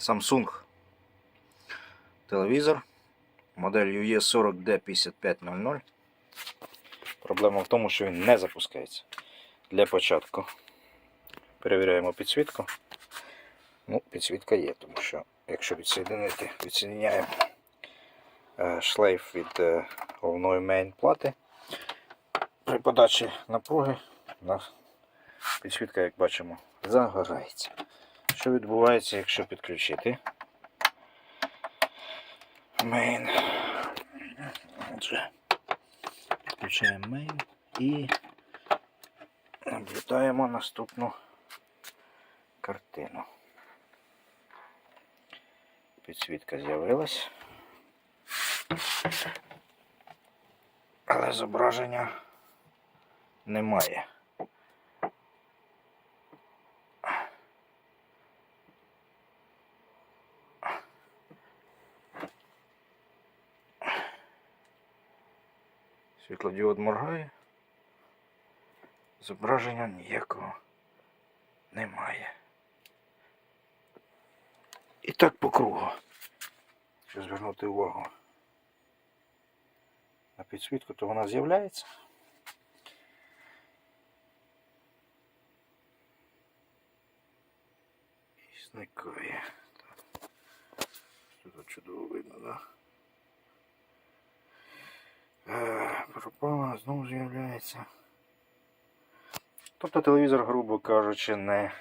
Samsung телевізор. Модель UE40D5500. Проблема в тому, що він не запускається. Для початку перевіряємо підсвітку. Ну, підсвітка є, тому що якщо відсоєдинити, відсоєдняємо е, шлейф від е, головної мейн плати. При подачі напруги підсвітка, як бачимо, загорається. Що відбувається, якщо підключити мейн? Отже, Включаємо мейн і наблюдаємо наступну картину. Підсвітка з'явилась. Але зображення немає. Світлодіод моргає. Зображення ніякого немає. І так по кругу. Якщо звернути увагу на підсвітку, то вона з'являється. І зникає. Тут чудово видно, так? Да? Пропала, знову з'являється. Тобто телевізор, грубо кажучи, не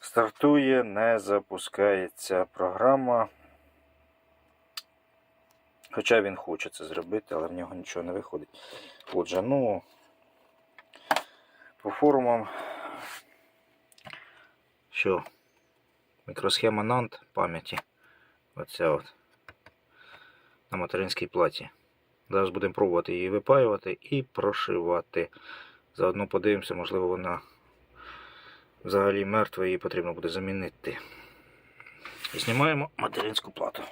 стартує, не запускається програма. Хоча він хоче це зробити, але в нього нічого не виходить. Отже, ну, по форумам, що мікросхема NAND пам'яті. Оця от на материнській платі. Зараз будемо пробувати її випаювати і прошивати. Заодно подивимося, можливо, вона взагалі мертва, її потрібно буде замінити. І знімаємо материнську плату.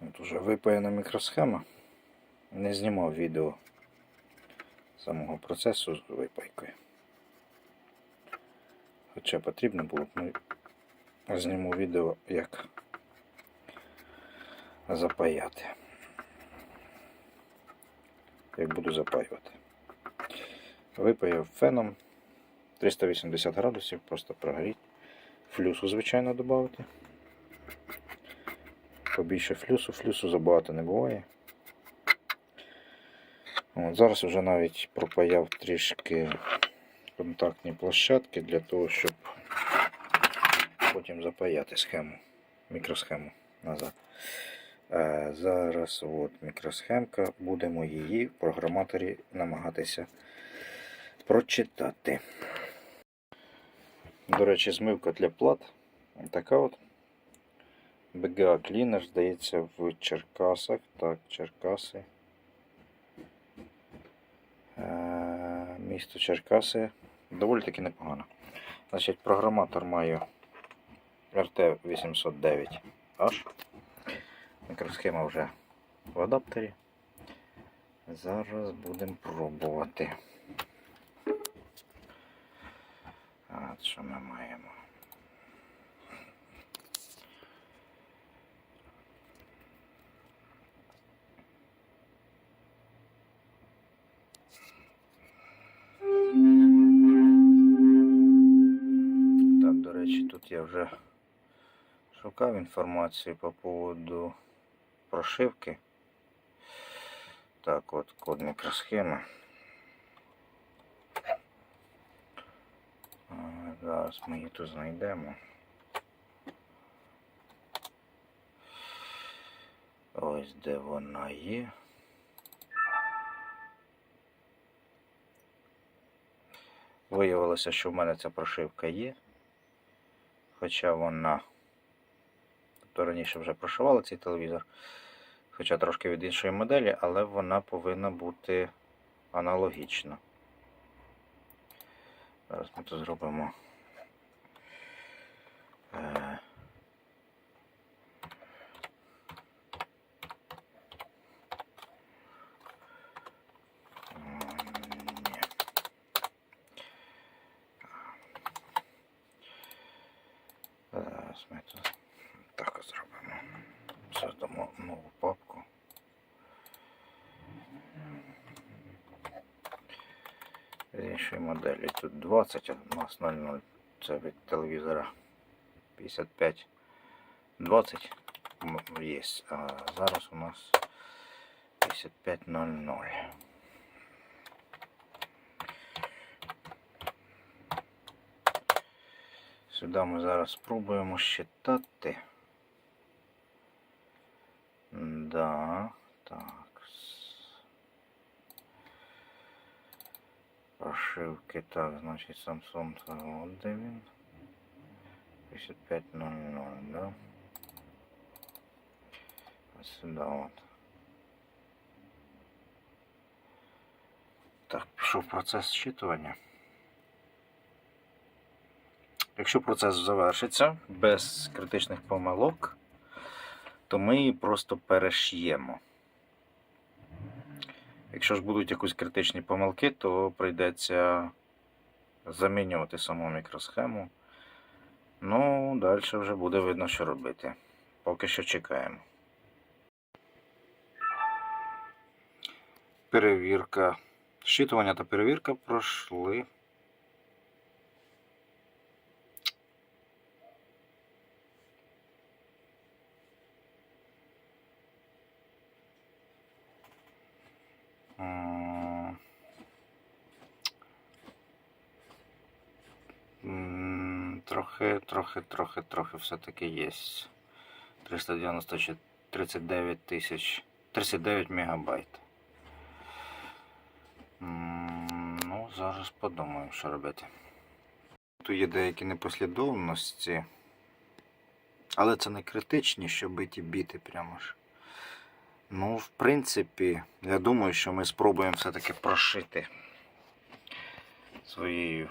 От уже випаяна мікросхема. Не знімав відео самого процесу з випайкою. Хоча потрібно було б зніму відео, як запаяти. Як буду запаювати. Випаяв феном 380 градусів, просто прогоріть. Флюсу, звичайно, додати. Побільше флюсу, флюсу забагато не буває. От, Зараз вже навіть пропаяв трішки контактні площадки для того, щоб потім запаяти схему, мікросхему назад. Е, Зараз от мікросхемка, будемо її в програматорі намагатися прочитати. До речі, змивка для плат. Така от. BGA Cleaner, здається, в Черкасах. Так, Черкаси. Е, Місто Черкаси. Доволі таки непогано. Значить, програматор маю RT809H. Мікросхема вже в адаптері. Зараз будемо пробувати. А, що ми маємо? Так, до речі, тут я вже шукав інформацію по поводу прошивки. Так, от код мікросхеми. Зараз ми її тут знайдемо. Ось де вона є. Виявилося, що в мене ця прошивка є. Хоча вона. Тобто раніше вже прошивала цей телевізор. Хоча трошки від іншої моделі, але вона повинна бути аналогічна. Зараз ми тут зробимо. Е, Зараз ми тут так зробимо. Создамо нову папку. З іншої моделі тут 20, а у нас 00. Це від телевізора 55 20 є. А зараз у нас 5500. Сюди ми зараз спробуємо считати. Да, так. Прошивки, так, значить Samsung от де він. 5500, да? Ось сюди от. Так, пішов процес зчитування. Якщо процес завершиться без критичних помилок, то ми її просто переш'ємо. Якщо ж будуть якісь критичні помилки, то прийдеться замінювати саму мікросхему. Ну, далі вже буде видно, що робити. Поки що чекаємо. Перевірка. Щитування та перевірка пройшли. Трохи, трохи, трохи, трохи все-таки є. 394, 39 тисяч, 39 мегабайт. Ну, зараз подумаємо, що робити. Тут є деякі непослідовності, але це не критичні, що биті біти прямо ж. Ну, в принципі, я думаю, що ми спробуємо все-таки прошити своєю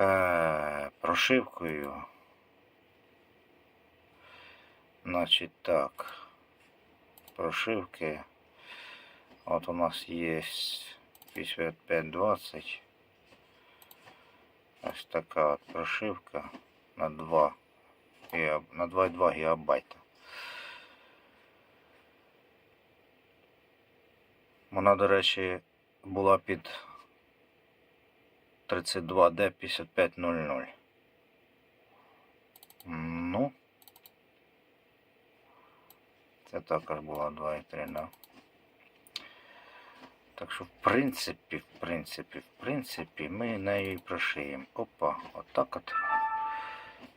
е, прошивкою. Значить так, прошивки. От у нас є 5520. Ось така от прошивка на 2 гігаб- на 2,2 гігабайта. Вона, до речі, була під 32D 5500. Ну, це також була 2,3, да. Так що, в принципі, в принципі, в принципі, ми нею і прошиємо. Опа, отак от.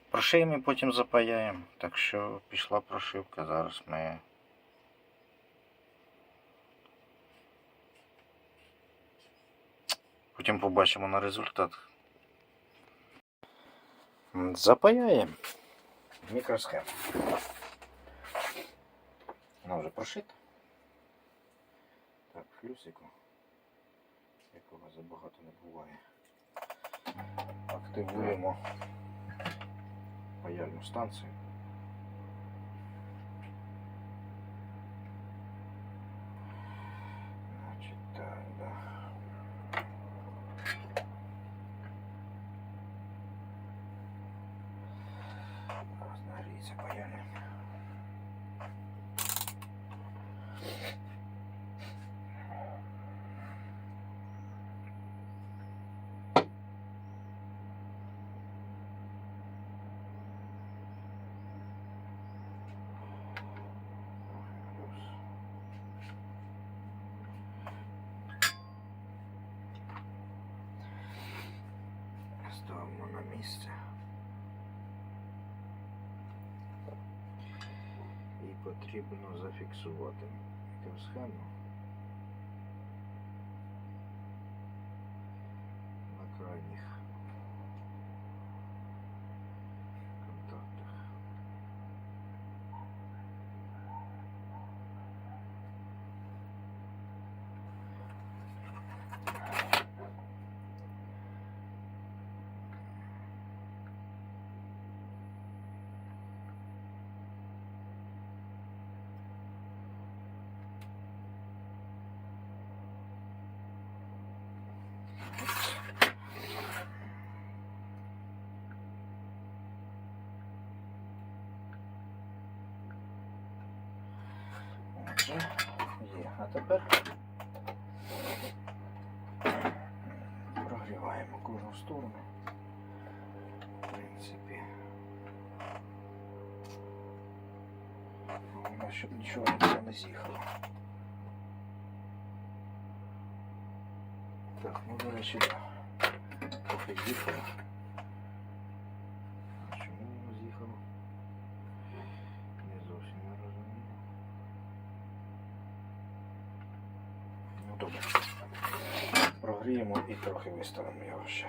Прошиємо і потім запаяємо. Так що пішла прошивка. Зараз ми Потім побачимо на результат. Запаяємо мікросхему. Вона вже прошита. Так, флюсику, якого забагато не буває. Активуємо паяльну станцію. Значить, так, да. Зараз нагріється паяльник. Плюс. Ставимо на місце. І потрібно зафіксувати цю на є. А тепер прогріваємо кожну сторону. В принципі. Головне, щоб нічого не з'їхало. Так, ну до речі, трохи з'їхало. А чому воно з'їхало? Не зовсім не розумію. Ну добре. Прогріємо і трохи виставимо його ще.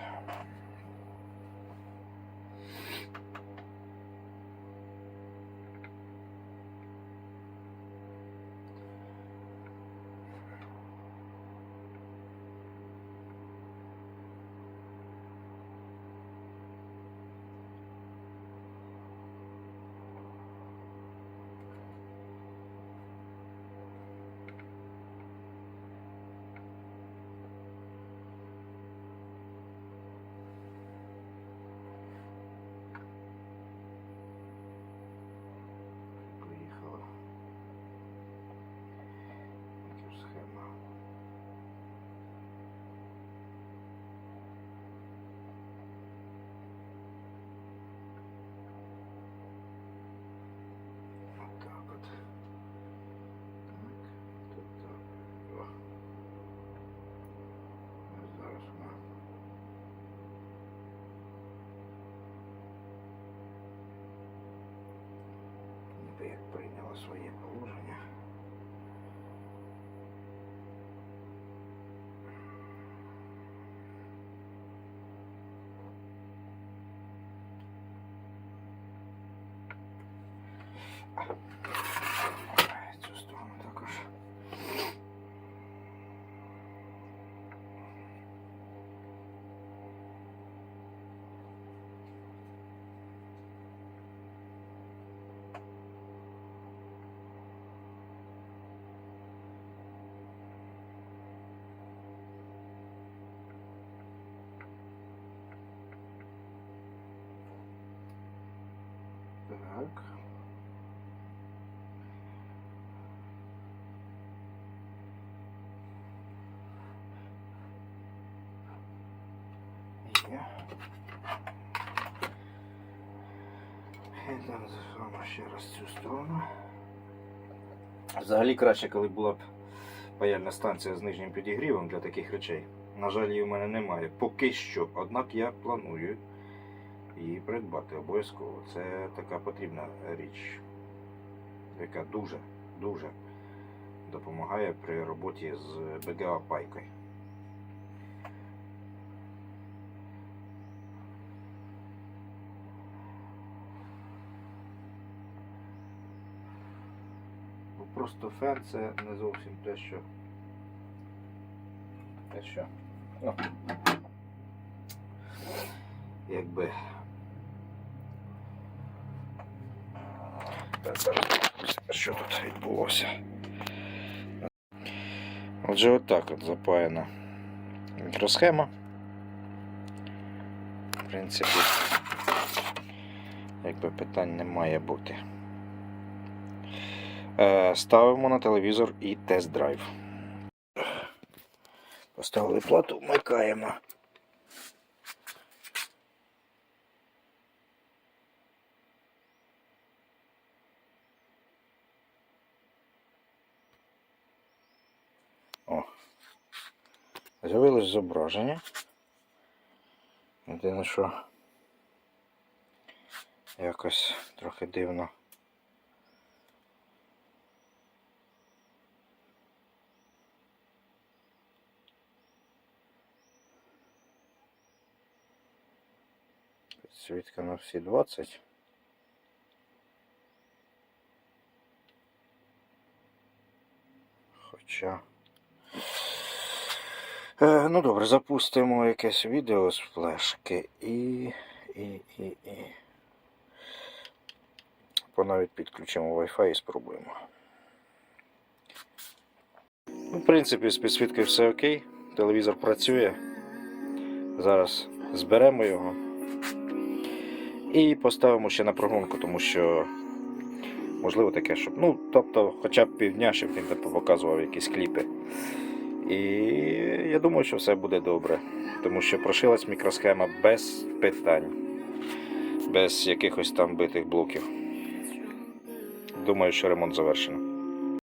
Цю сторону також. Так. Так зробимо ще раз цю сторону. Взагалі краще, коли була б паяльна станція з нижнім підігрівом для таких речей. На жаль, її в мене немає. Поки що. Однак я планую її придбати обов'язково. Це така потрібна річ, яка дуже, дуже допомагає при роботі з БГА просто фен це не зовсім те, що. Те, що. Ну, якби. Що тут відбулося. Отже, отак от запаяна мікросхема. В принципі, якби питань не має бути. Е, Ставимо на телевізор і тест-драйв. Поставили плату, вмикаємо. О. З'явилось зображення. Єдине, що якось трохи дивно. Підсвітка на всі 20. Хоча. Е, ну добре, запустимо якесь відео з флешки і. і. і. і. Навіть підключимо Wi-Fi і спробуємо. Ну, в принципі, з підсвіткою все окей. Телевізор працює. Зараз зберемо його і поставимо ще на прогонку, тому що Можливо, таке, щоб. Ну, тобто, хоча б півдня, щоб він показував якісь кліпи. І я думаю, що все буде добре. Тому що прошилась мікросхема без питань, без якихось там битих блоків. Думаю, що ремонт завершено.